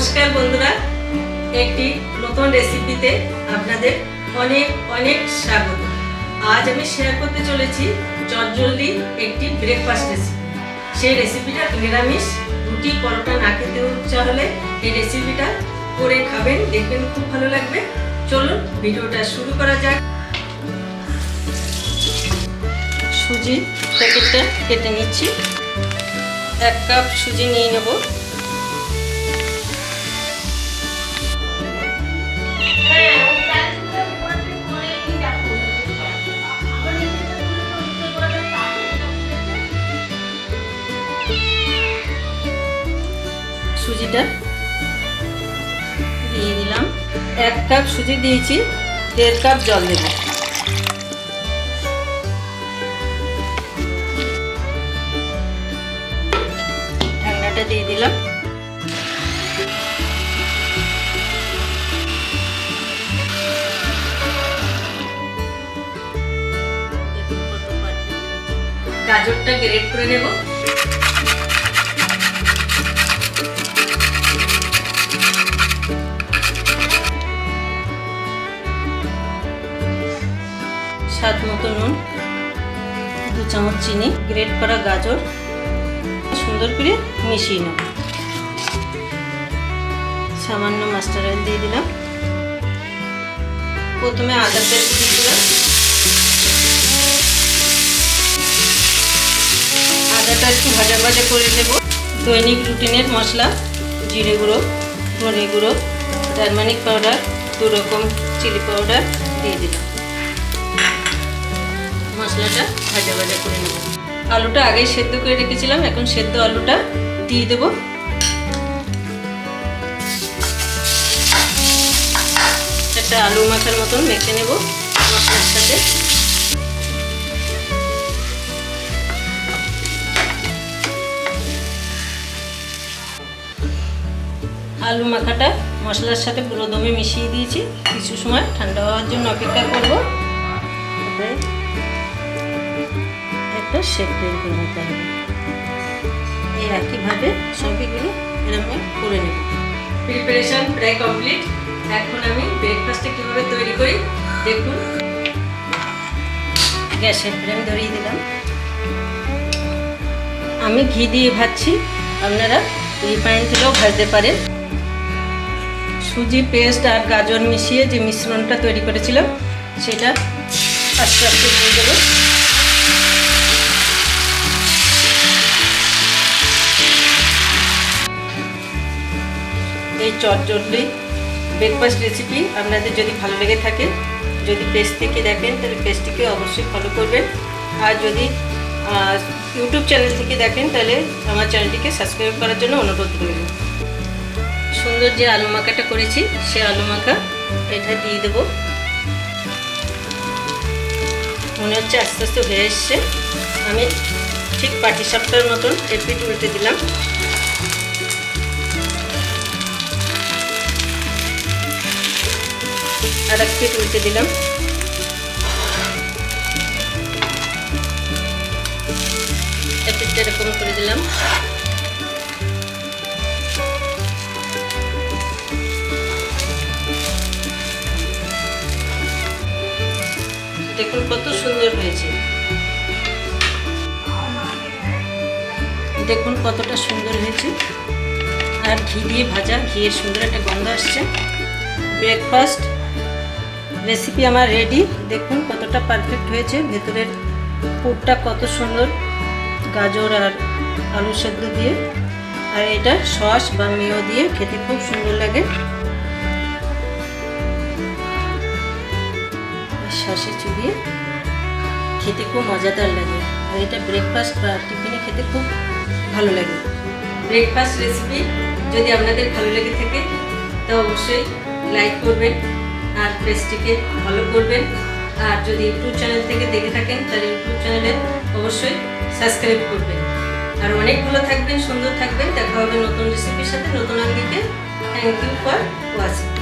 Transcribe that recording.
নমস্কার বন্ধুরা, একটি নতুন রেসিপিতে আপনাদের অনেক অনেক স্বাগত। আজ আমি শেয়ার করতে চলেছি চটজলদি একটি ব্রেকফাস্ট রেসিপি সেই রেসিপিটা নিরামিষ, রুটি, পরোটা না খেতে ইচ্ছা হলে এই রেসিপিটা করে খাবেন, দেখবেন খুব ভালো লাগবে। চলুন, ভিডিওটা শুরু করা যাক। সুজি প্যাকেটটা কেটে নিচ্ছি। এক কাপ সুজি নিয়ে নেব। সুজিটা দিয়ে দিলাম। এক কাপ সুজি দিয়েছি, দেড় কাপ জল দেব। ঢাকনাটা দিয়ে দিলাম। গাজরটা গ্রেট করে নেব। মতো নুন দু চামচ চিনি গ্রেট করা গাজর, সুন্দর করে মিশিয়ে নেব। সামান্য মাস্টার অয়েল দিয়ে দিলাম। প্রথমে আদা পেস্ট দিয়ে দিলাম। আদাটা একটু ভাজা ভাজা করে দেব দৈনিক রুটিনের মশলা, জিরে গুঁড়ো, ধনে গুঁড়ো টারমানিক পাউডার দু রকম চিলি পাউডার দিয়ে দিলাম। মশলাটা ভাজা ভাজা করে নেব। আলুটা আগেই সেদ্ধ করে রেখেছিলাম, এখন সেদ্ধ আলুটা দিয়ে দেব। একটা আলু মাখার মতন মেখে নেব মশলার সাথে। আলু মাখাটা মশলার সাথে পুরো দমে মিশিয়ে দিয়েছি। কিছু সময় ঠান্ডা হওয়ার জন্য অপেক্ষা করব। একটা শেপ তৈরি করে নিতে হবে। এই একইভাবে সবগুলো এরকম করে নেব। প্রিপারেশন প্রায় কমপ্লিট এখন আমি ব্রেকফাস্টটা কীভাবে তৈরি করি? দেখুন। গ্যাসের ফ্লেম ধরিয়ে দিলাম। আমি ঘি দিয়ে ভাজছি। আপনারা রিফাইন তেলেও ভাজতে পারেন। সুজি পেস্ট আর গাজর মিশিয়ে যে মিশ্রণটা তৈরি করেছিলাম সেটা আস্তে আস্তে দিয়ে দেবো। এই চটজলি ব্রেকফাস্ট রেসিপি আপনাদের যদি ভালো লেগে থাকে, যদি পেজ থেকে দেখেন, তাহলে পেজটিকে অবশ্যই ফলো করবেন। আর যদি ইউটিউব চ্যানেল থেকে দেখেন, তাহলে আমার চ্যানেলটিকে সাবস্ক্রাইব করার জন্য অনুরোধ রইল। সুন্দর যে আলু মাখাটা করেছি, সে আলু মাখা এটা দিয়ে দেব। মনে হচ্ছে আস্তে আস্তে হয়ে এসছে। আমি ঠিক পাটি সাপটার মতন এপিট উল্টে দিলাম। আর উল্টে দিলাম। এরকম করে দিলাম। দেখুন কত সুন্দর হয়েছে। দেখুন কতটা সুন্দর হয়েছে। আর ঘি দিয়ে ভাজা, ঘিয়ের সুন্দর একটা গন্ধ আসছে। ব্রেকফাস্ট রেসিপি আমার রেডি দেখুন কতটা পারফেক্ট হয়েছে। ভেতরের পুরটা কত সুন্দর। গাজর আর আলু সেদ্ধ দিয়ে। আর এটা সস বা মেয় দিয়ে খেতে খুব সুন্দর লাগে। সসে চুবিয়ে খেতে খুব মজাদার লাগে। আর এটা ব্রেকফাস্ট বা টিফিনে খেতে খুব ভালো লাগে। ব্রেকফাস্ট রেসিপি যদি আপনাদের ভালো লেগে থাকে, তো অবশ্যই লাইক করবেন। আর পেজটিকে ফলো করবেন। আর যদি ইউটিউব চ্যানেল থেকে দেখে থাকেন, তাহলে ইউটিউব চ্যানেলে অবশ্যই সাবস্ক্রাইব করবেন। আর অনেক ভালো থাকবেন, সুন্দর থাকবেন। দেখা হবে নতুন রেসিপির সাথে। নতুন আগে থ্যাংক ইউ ফর ওয়াচিং